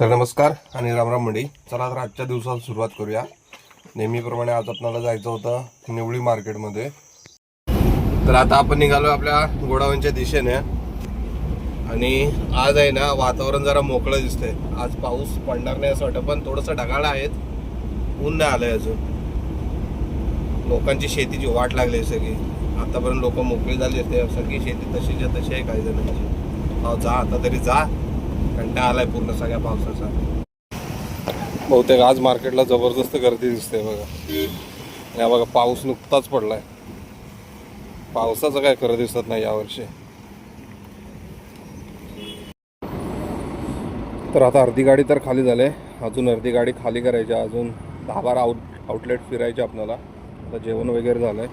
तर नमस्कार आणि रामराम मंडी चला तर आजच्या दिवसाला सुरुवात करूया. नेहमीप्रमाणे आज आपल्याला जायचं होतं निवळी मार्केटमध्ये. तर आता आपण निघालो आपल्या गोडावणच्या दिशेने. आणि आज आहे ना वातावरण जरा मोकळं दिसतंय. आज पाऊस पडणार नाही असं वाटतं पण थोडंसं ढगाळ आहेत. ऊन नाही आलंय अजून. लोकांची शेतीची वाट लागली आहे सगळी. आतापर्यंत लोक मोकळी झाली असते सगळी शेती तशीच्या तशी आहे काही जणांची. हो, जा आता तरी जा. कंटा आलाय पूर्ण सगळ्या पावसाचा. बहुतेक आज मार्केटला जबरदस्त गर्दी दिसते बघा. या बघा पाऊस नुकताच पडलाय. पावसाचं काय खरं दिसत नाही यावर्षी तर आता अर्धी गाडी तर खाली झाले अजून अर्धी गाडी खाली करायची अजून दहा बारा आउट आउटलेट फिरायचे आपल्याला. आता जेवण वगैरे झालंय.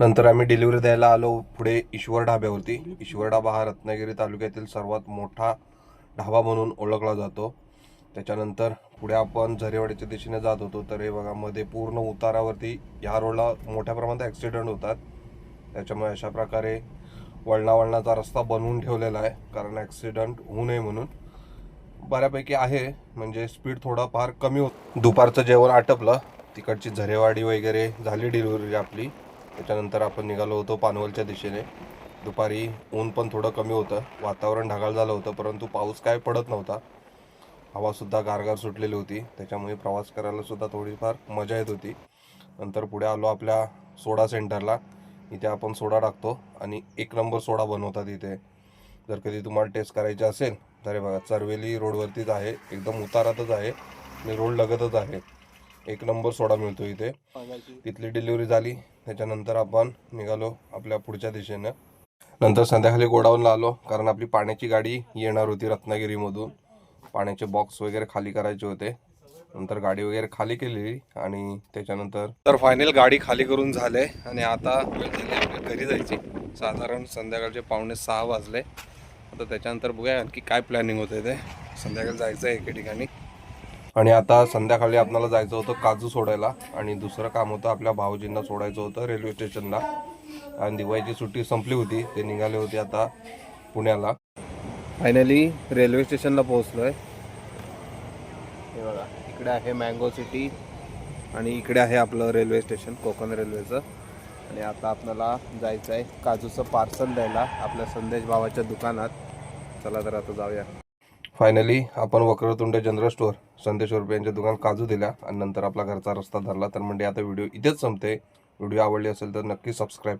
नंतर आम्ही डिलिव्हरी द्यायला आलो पुढे ईश्वर ढाब्यावरती. ईश्वर ढाबा हा रत्नागिरी तालुक्यातील सर्वात मोठा ढाबा म्हणून ओळखला जातो. त्याच्यानंतर पुढे आपण झरेवाडीच्या दिशेने जात होतो. तर हे बघा मध्ये पूर्ण उतारावरती या रोडला मोठ्या प्रमाणात ॲक्सिडेंट होतात. त्याच्यामुळे अशा प्रकारे वळणा वळणाचा रस्ता बनवून ठेवलेला आहे. कारण ॲक्सिडंट होऊ नये म्हणून. बऱ्यापैकी आहे. म्हणजे स्पीड थोडा फार कमी होत. दुपारचं जेवण आटपलं. तिकडची झरेवाडी वगैरे झाली डिलिव्हरी आपली. त्याच्यानंतर आपण निघालो होतो पानवलच्या दिशेने. दुपारी ऊन पण थोडं कमी होतं. वातावरण ढगाळ झालं होतं परंतु पाऊस काय पडत नव्हता. हवासुद्धा गारगार सुटलेली होती. त्याच्यामुळे प्रवास करायलासुद्धा थोडीफार मजा येत होती. नंतर पुढे आलो आपल्या सोडा सेंटरला. इथे आपण सोडा टाकतो आणि एक नंबर सोडा बनवतात इथे. जर कधी तुम्हाला टेस्ट करायची असेल तर हे बघा चरवेली रोडवरतीच आहे. एकदम उतारातच आहे आणि रोड लगतच आहे. एक नंबर सोडा मिळतो इथे. तिथली डिलिव्हरी झाली. त्याच्यानंतर आपण निघालो आपल्या पुढच्या दिशेनं. नंतर संध्याकाळी गोडाऊनला आलो कारण आपली पाण्याची गाडी येणार होती रत्नागिरीमधून. पाण्याचे बॉक्स वगैरे खाली करायचे होते. नंतर गाडी वगैरे खाली केलेली आणि त्याच्यानंतर तर फायनल गाडी खाली करून झाले आणि आता वेळ झाली आपल्या घरी जायची. साधारण संध्याकाळचे पावणे सहा वाजले. आता त्याच्यानंतर बघूया आणखी काय प्लॅनिंग होते ते. संध्याकाळी जायचं आहे एके ठिकाणी. आणि आता संध्याकाळी आपल्याला जायचं होतं काजू सोडायला आणि दुसरं काम होतं आपल्या भाऊजींना सोडायचं होतं रेल्वे स्टेशनला. आणि दिवाळीची सुट्टी संपली होती ते निघाले होते आता पुण्याला. फायनली रेल्वे स्टेशनला पोहोचलो आहे हे बघा इकडे आहे मँगो सिटी आणि इकडे आहे आपलं रेल्वे स्टेशन कोकण रेल्वेचं आणि आता आपल्याला जायचं आहे काजूचं पार्सल द्यायला आपल्या संदेश भावाच्या दुकानात. चला तर आता जाऊया. फायनली आपण वक्रतुंड जनरल स्टोअर संदेश रुपये यांच्या दुकान काजू दिल्या आणि नंतर आपला घरचा रस्ता धरला. तर म्हणजे आता व्हिडिओ इथेच संपते. व्हिडिओ आवडली असेल तर नक्की सबस्क्राईब